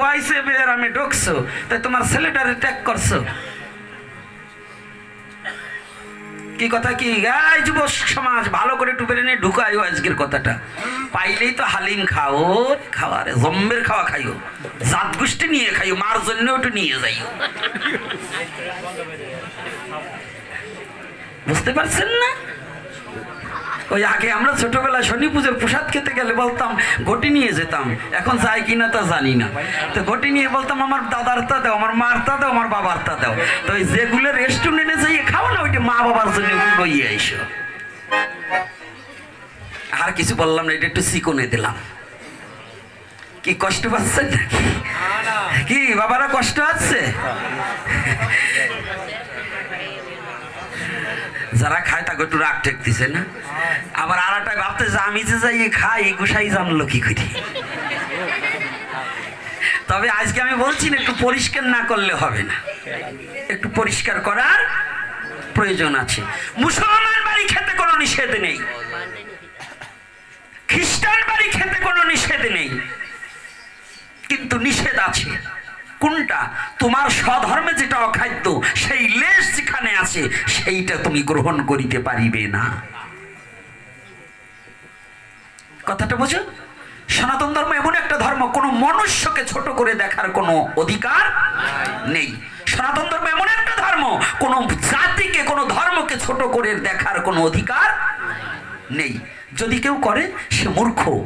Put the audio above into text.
বের আমি ঢুকছো, তাই তোমার ছেলেটারে ট্যাগ করছ। কি কথা কি? গাই যুব সমাজ, ভালো করে টুপে নিয়ে ঢুকাইও আজকের কথাটা। পাইলেই তো হালিম খাও খাওয়া রে জম্বের খাওয়া খাইও। জাত গোষ্ঠী নিয়ে খাইও, মার জন্য একটু নিয়ে যাইও। বুঝতে পারছেন না? ওই আগে আমরা ছোটবেলায় শনি পুজোর প্রসাদ খেতে গেলে বলতাম ঘটি নিয়ে যেতাম। এখন যাই কিনা তা জানি না। তো ঘটি নিয়ে বলতাম আমার দাদার তা দাও আমার মার তা দাও আমার বাবার তা দাও। তো ওই যেগুলো রেস্টুরেন্টে যাইয়ে খাও না ওইটা মা বাবার জন্য বইয়ে আইসো। আর কিছু বললাম না এটা একটু চিকনে দিলাম। কি কষ্ট পাচ্ছেন নাকি? কি বাবারা কষ্ট আছে? যারা খায় তাকে একটু রাগ ঠেকতেছে না? আবার আরাটাই ভাবতেছে, আমি যে যাই খাই গোসাই জানলো কি করি? তবে আজকে আমি বলছি না, একটু পরিষ্কার না করলে হবে না। একটু পরিষ্কার করার প্রয়োজন আছে। মুসলমান বাড়ি খেতে কোনো নিষেধ নেই। খ্রিস্টান বাড়ি খেতে কোনো নিষেধ নেই। কিন্তু নিষেধ আছে। কোনটা? তোমার স্বধর্মে যেটা অখাদ্য, সেই লেশ যেখানে আছে সেইটা তুমি গ্রহণ করিতে পারিবে না। কথাটা বোঝো? সনাতন ধর্ম এমন একটা ধর্ম, কোনো মনুষ্যকে ছোট করে দেখার কোনো অধিকার নেই। সনাতন ধর্ম এমন একটা ধর্ম, কোনো জাতিকে, কোনো ধর্মকে ছোট করে দেখার কোনো অধিকার নেই। যদি কেউ করে, সে মূর্খ।